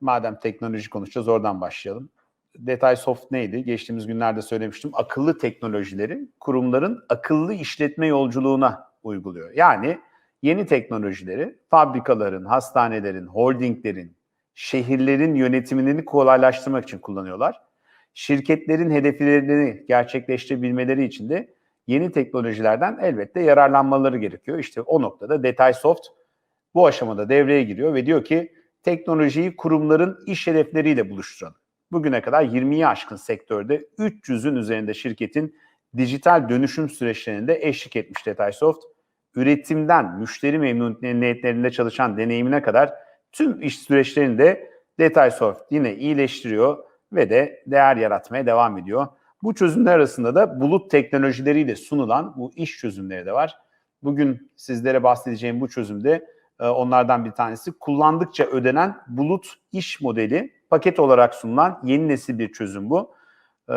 madem teknoloji konuşacağız oradan başlayalım. Detay Soft neydi? Geçtiğimiz günlerde söylemiştim. Akıllı teknolojileri kurumların akıllı işletme yolculuğuna uyguluyor. Yani yeni teknolojileri fabrikaların, hastanelerin, holdinglerin, şehirlerin yönetimini kolaylaştırmak için kullanıyorlar. Şirketlerin hedeflerini gerçekleştirebilmeleri için de yeni teknolojilerden elbette yararlanmaları gerekiyor. İşte o noktada Detay Soft bu aşamada devreye giriyor ve diyor ki teknolojiyi kurumların iş hedefleriyle buluşturalım. Bugüne kadar 20'yi aşkın sektörde 300'ün üzerinde şirketin dijital dönüşüm süreçlerinde eşlik etmiş Detaysoft. Üretimden müşteri memnuniyetlerinde çalışan deneyimine kadar tüm iş süreçlerinde Detaysoft yine iyileştiriyor ve de değer yaratmaya devam ediyor. Bu çözümler arasında da bulut teknolojileriyle sunulan bu iş çözümleri de var. Bugün sizlere bahsedeceğim bu çözümde onlardan bir tanesi kullandıkça ödenen bulut iş modeli paket olarak sunulan yeni nesil bir çözüm bu. E,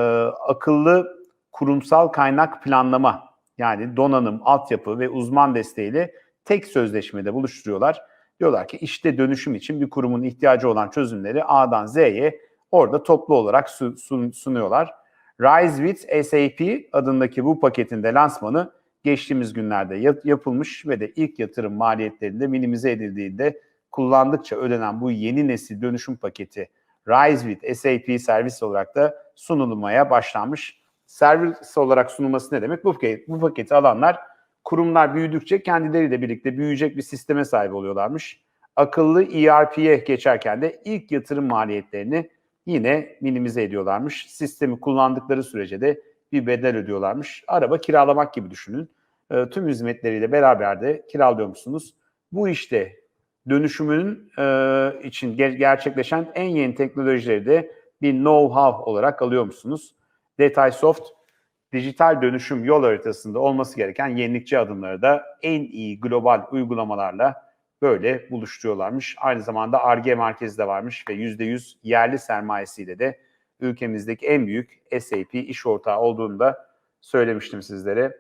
akıllı kurumsal kaynak planlama yani donanım, altyapı ve uzman desteğiyle tek sözleşmede buluşturuyorlar. Diyorlar ki işte dönüşüm için bir kurumun ihtiyacı olan çözümleri A'dan Z'ye orada toplu olarak sunuyorlar. Rise with SAP adındaki bu paketin de lansmanı geçtiğimiz günlerde yapılmış ve de ilk yatırım maliyetlerinde minimize edildiğinde kullandıkça ödenen bu yeni nesil dönüşüm paketi Rise with SAP servis olarak da sunulmaya başlanmış. Servis olarak sunulması ne demek? Bu, bu paketi alanlar kurumlar büyüdükçe kendileriyle birlikte büyüyecek bir sisteme sahip oluyorlarmış. Akıllı ERP'ye geçerken de ilk yatırım maliyetlerini yine minimize ediyorlarmış. Sistemi kullandıkları sürece de bir bedel ödüyorlarmış. Araba kiralamak gibi düşünün. E, tüm hizmetleriyle beraber de kiralıyormuşsunuz. Bu işte dönüşümünün e, için ger- gerçekleşen en yeni teknolojileri de bir know-how olarak alıyormuşsunuz. Detaysoft dijital dönüşüm yol haritasında olması gereken yenilikçi adımları da en iyi global uygulamalarla böyle buluşturuyorlarmış. Aynı zamanda ARGE merkezi de varmış ve %100 yerli sermayesiyle de ülkemizdeki en büyük SAP iş ortağı olduğunu da söylemiştim sizlere.